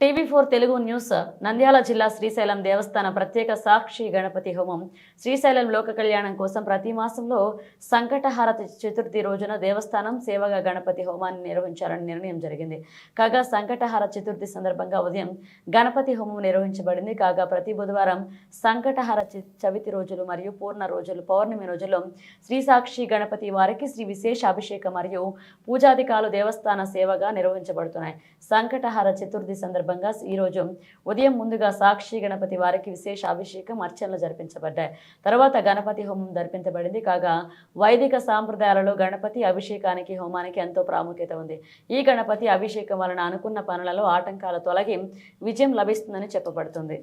TV four Telugu news Nandyal జిల్లా శ్రీశైలం దేవస్థాన ప్రత్యేక సాక్షి గణపతి హోమం. శ్రీశైలం లోక కళ్యాణం కోసం ప్రతి మాసంలో సంకటహార చతుర్థి రోజున దేవస్థానం సేవగా గణపతి హోమాన్ని నిర్వహించాలని నిర్ణయం జరిగింది. కాగా సంకటహార చతుర్థి సందర్భంగా ఉదయం గణపతి హోమం నిర్వహించబడింది. కాగా ప్రతి బుధవారం సంకటహార చి- చవితి రోజులు మరియు పూర్ణ రోజులు పౌర్ణమి రోజుల్లో శ్రీ సాక్షి గణపతి వారికి శ్రీ విశేష అభిషేకం మరియు పూజాధికాలు దేవస్థాన సేవగా నిర్వహించబడుతున్నాయి. సంకటహార చతుర్థి సందర్భంగా ఈరోజు ఉదయం ముందుగా సాక్షి గణపతి వారికి విశేష అభిషేకం అర్చనలు జరిపించబడ్డాయి. తర్వాత గణపతి హోమం జరిపించబడింది. కాగా వైదిక సాంప్రదాయాలలో గణపతి అభిషేకానికి హోమానికి ఎంతో ప్రాముఖ్యత ఉంది. ఈ గణపతి అభిషేకం వలన అనుకున్న పనులలో ఆటంకాలు తొలగి విజయం లభిస్తుందని చెప్పబడుతుంది.